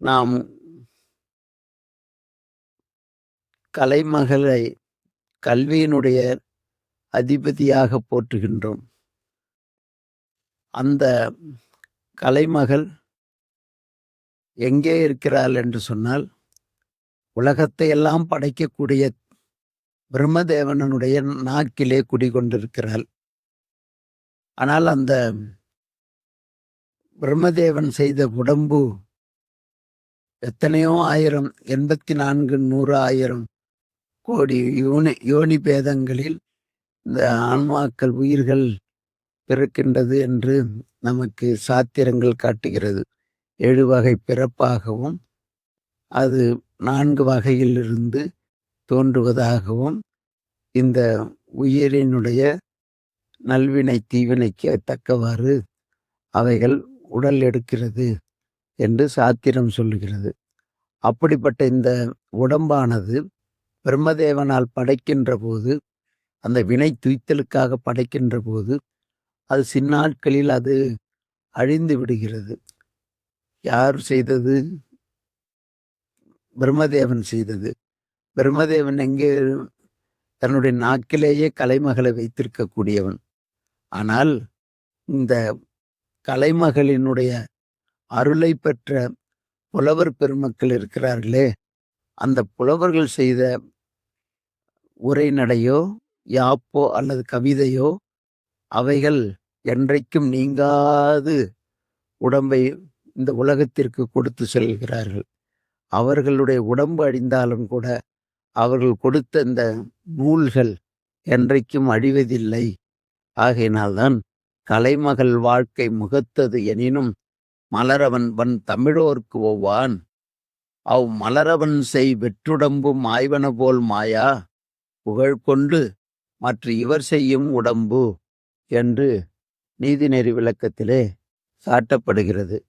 நாம் கலைமகளை கல்வியினுடைய அதிபதியாக போற்றுகின்றோம். அந்த கலைமகள் எங்கே இருக்கிறாள் என்று சொன்னால் உலகத்தை எல்லாம் படைக்கக்கூடிய பிரம்மதேவனனுடைய நாக்கிலே குடிகொண்டிருக்கிறாள். ஆனால் அந்த பிரம்மதேவன் செய்த உடம்பு எத்தனையோ ஆயிரம் எண்பத்தி நான்கு நூறு ஆயிரம் கோடி யோனி யோனி பேதங்களில் இந்த ஆன்மாக்கள் உயிர்கள் பிறக்கின்றது என்று நமக்கு சாத்திரங்கள் காட்டுகிறது. ஏழு வகை பிறப்பாகவும் அது நான்கு வகையிலிருந்து தோன்றுவதாகவும் இந்த உயிரினுடைய நல்வினை தீவினைக்கு தக்கவாறு அவைகள் உடல் எடுக்கிறது. என்று சாத்திரம் சொல்லுகிறது. அப்படிப்பட்ட இந்த உடம்பானது பிரம்மதேவனால் படைக்கின்ற போது அந்த வினை துய்த்தலுக்காக படைக்கின்ற போது அது சின்னாட்களில் அது அழிந்து விடுகிறது. யார் செய்தது? பிரம்மதேவன் செய்தது. பிரம்மதேவன் எங்கே தன்னுடைய நாக்கிலேயே கலைமகளை வைத்திருக்கக்கூடியவன். ஆனால் இந்த கலைமகளினுடைய அருளை பெற்ற புலவர் பெருமக்கள் இருக்கிறார்களே அந்த புலவர்கள் செய்த உரைநடையோ யாப்போ அல்லது கவிதையோ அவைகள் என்றைக்கும் நீங்காது உடம்பை இந்த உலகத்திற்கு கொடுத்து செல்கிறார்கள். அவர்களுடைய உடம்பு அழிந்தாலும் கூட அவர்கள் கொடுத்த இந்த நூல்கள் என்றைக்கும் அழிவதில்லை. ஆகையினால்தான் கலைமகள் வாழ்க்கை முகத்தது எனினும் மலரவன் வன் தமிழோர்க்கு ஒவ்வான். அவ் மலரவன் செய் வெற்றுடம்பும் ஆய்வன போல் மாயா. புகழ் கொண்டு மற்ற இவர் செய்யும் உடம்பு. என்று நீதிநெறி விளக்கத்திலே சாட்டப்படுகிறது.